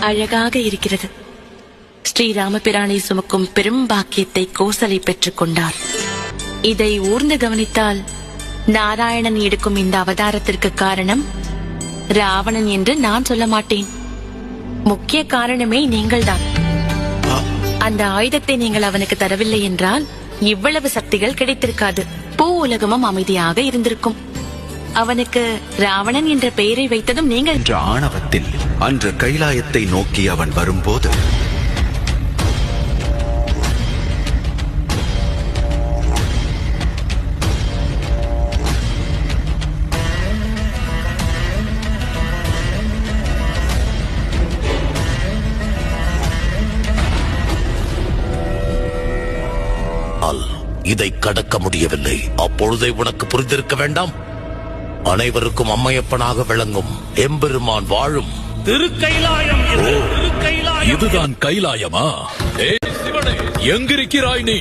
அழகாக இருக்கிறது. ஸ்ரீராமபிரானை சுமக்கும் பெரும் பாக்கியத்தை கோசலை பெற்றுக் கொண்டார். இதை ஊர்ந்து கவனித்தால் நாராயணன் எடுக்கும் இந்த அவதாரத்திற்கு காரணம் ராவணன் என்று நான் சொல்ல மாட்டேன். முக்கிய காரணமே நீங்கள்தான். அந்த ஆயுதத்தை நீங்கள் அவனுக்கு தரவில்லை என்றால் இவ்வளவு சக்திகள் கிடைத்திருக்காது. பூ உலகமும் அமைதியாக இருந்திருக்கும். அவனுக்கு ராவணன் என்ற பெயரை வைத்ததும் நீங்கள் என்ற ஆணவத்தில் அன்று கைலாயத்தை நோக்கி அவன் வரும்போது அல் இதை கடக்க முடியவில்லை. அப்பொழுதே உனக்கு புரிந்திருக்க வேண்டாம். அனைவருக்கும் அம்மையப்பனாக விளங்கும் எம்பெருமான் வாழும். திருக்கைலாயம் இது திருக்கைலாயம் இதுதான் கைலாயமா? எங்கிருக்கிறாய் நீ?